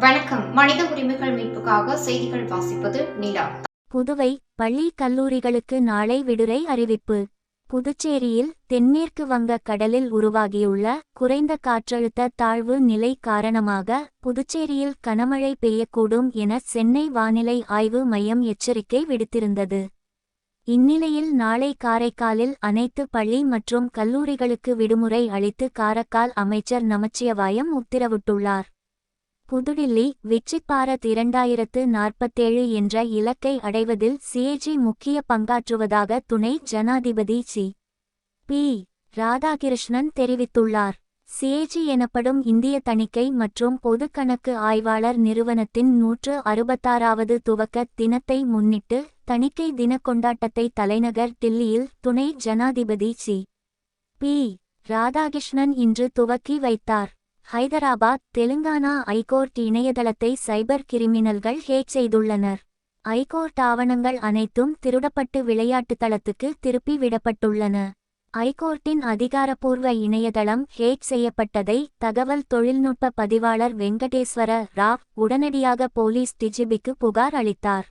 மனித உரிமைகள் மீட்புக்காக செய்திகள் வாசிப்பது நிலா. புதுவை பள்ளி கல்லூரிகளுக்கு நாளை விடுரை அறிவிப்பு. புதுச்சேரியில் தென்மேற்கு வங்க கடலில் உருவாகியுள்ள குறைந்த காற்றழுத்த தாழ்வு நிலை காரணமாக புதுச்சேரியில் கனமழை பெய்யக்கூடும் என சென்னை வானிலை ஆய்வு மையம் எச்சரிக்கை விடுத்திருந்தது. இந்நிலையில் நாளை காரைக்காலில் அனைத்து பள்ளி மற்றும் கல்லூரிகளுக்கு விடுமுறை அளித்து காரைக்கால் அமைச்சர் நமச்சிவாயம் உத்தரவிட்டுள்ளார். புதுடில்லி விக்சித் பாரத் இரண்டாயிரத்து நாற்பத்தேழு என்ற இலக்கை அடைவதில் சிஏஜி முக்கிய பங்காற்றுவதாக துணை ஜனாதிபதி சி. பி. ராதாகிருஷ்ணன் தெரிவித்துள்ளார். சிஏஜி எனப்படும் இந்திய தணிக்கை மற்றும் பொது கணக்கு ஆய்வாளர் நிறுவனத்தின் நூற்று அறுபத்தாறாவது துவக்க தினத்தை முன்னிட்டு தணிக்கை தின கொண்டாட்டத்தை தலைநகர் தில்லியில் துணை ஜனாதிபதி சி. பி. ராதாகிருஷ்ணன் இன்று துவக்கி வைத்தார். ஹைதராபாத் தெலுங்கானா ஐகோர்ட் இணையதளத்தை சைபர் கிரிமினல்கள் ஹேக் செய்துள்ளனர். ஐகோர்ட் ஆவணங்கள் அனைத்தும் திருடப்பட்டு விளையாட்டு தளத்துக்கு திருப்பி விடப்பட்டுள்ளன. ஐகோர்ட்டின் அதிகாரப்பூர்வ இணையதளம் ஹேக் செய்யப்பட்டதை தகவல் தொழில்நுட்ப பதிவாளர் வெங்கடேஸ்வர ராவ் உடனடியாக போலீஸ் டிஜிபிக்கு புகார் அளித்தார்.